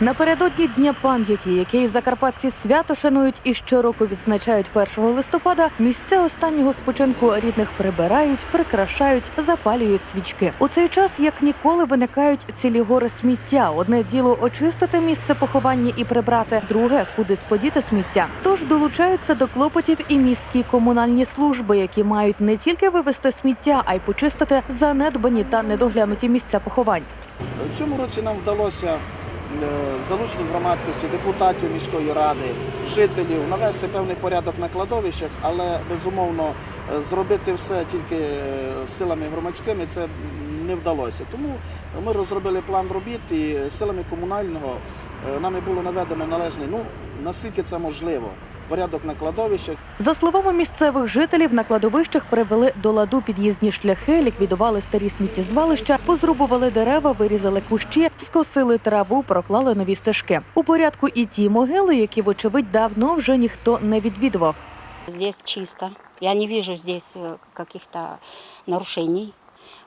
Напередодні Дня пам'яті, який закарпатці свято шанують і щороку відзначають 1 листопада, місця останнього спочинку рідних прибирають, прикрашають, запалюють свічки. У цей час як ніколи виникають цілі гори сміття. Одне діло очистити місце поховання і прибрати, друге кудись подіти сміття. Тож долучаються до клопотів і міські комунальні служби, які мають не тільки вивезти сміття, а й почистити занедбані та недоглянуті місця поховань. Цьому році нам вдалося залученням громадськості, депутатів міської ради, жителів навести певний порядок на кладовищах, але безумовно е, зробити все тільки е, силами громадськими це не вдалося. Тому ми розробили план робіт і силами комунального е, нами було наведено належний, ну наскільки це можливо, порядок на кладовищах. За словами місцевих жителів, на кладовищах привели до ладу під'їзні шляхи, ліквідували старі сміттєзвалища, позрубували дерева, вирізали кущі, скосили траву, проклали нові стежки. У порядку і ті могили, які, вочевидь, давно вже ніхто не відвідував. Здесь чисто. Я не вижу здесь э, каких-то нарушений.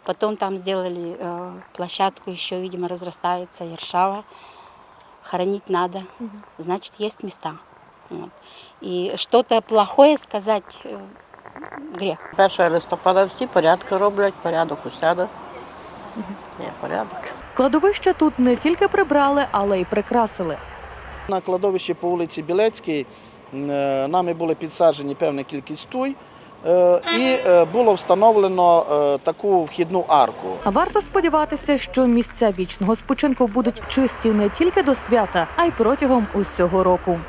Потом там сделали э, площадку, еще, видимо, разрастается Ершава. Хоронить надо. Значит, есть места. Вот. И что-то плохое сказать э, грех. 1 листопада всі порядки роблять, порядок у себе. Є порядок. Кладовища тут не тільки прибрали, але й прикрасили. На кладовищі по вулиці Білецькій е, нами були підсаджені певна кількість туй. е, І е, було встановлено таку вхідну арку. Варто сподіватися, що місця вічного спочинку будуть чисті не тільки до свята, а й протягом усього року.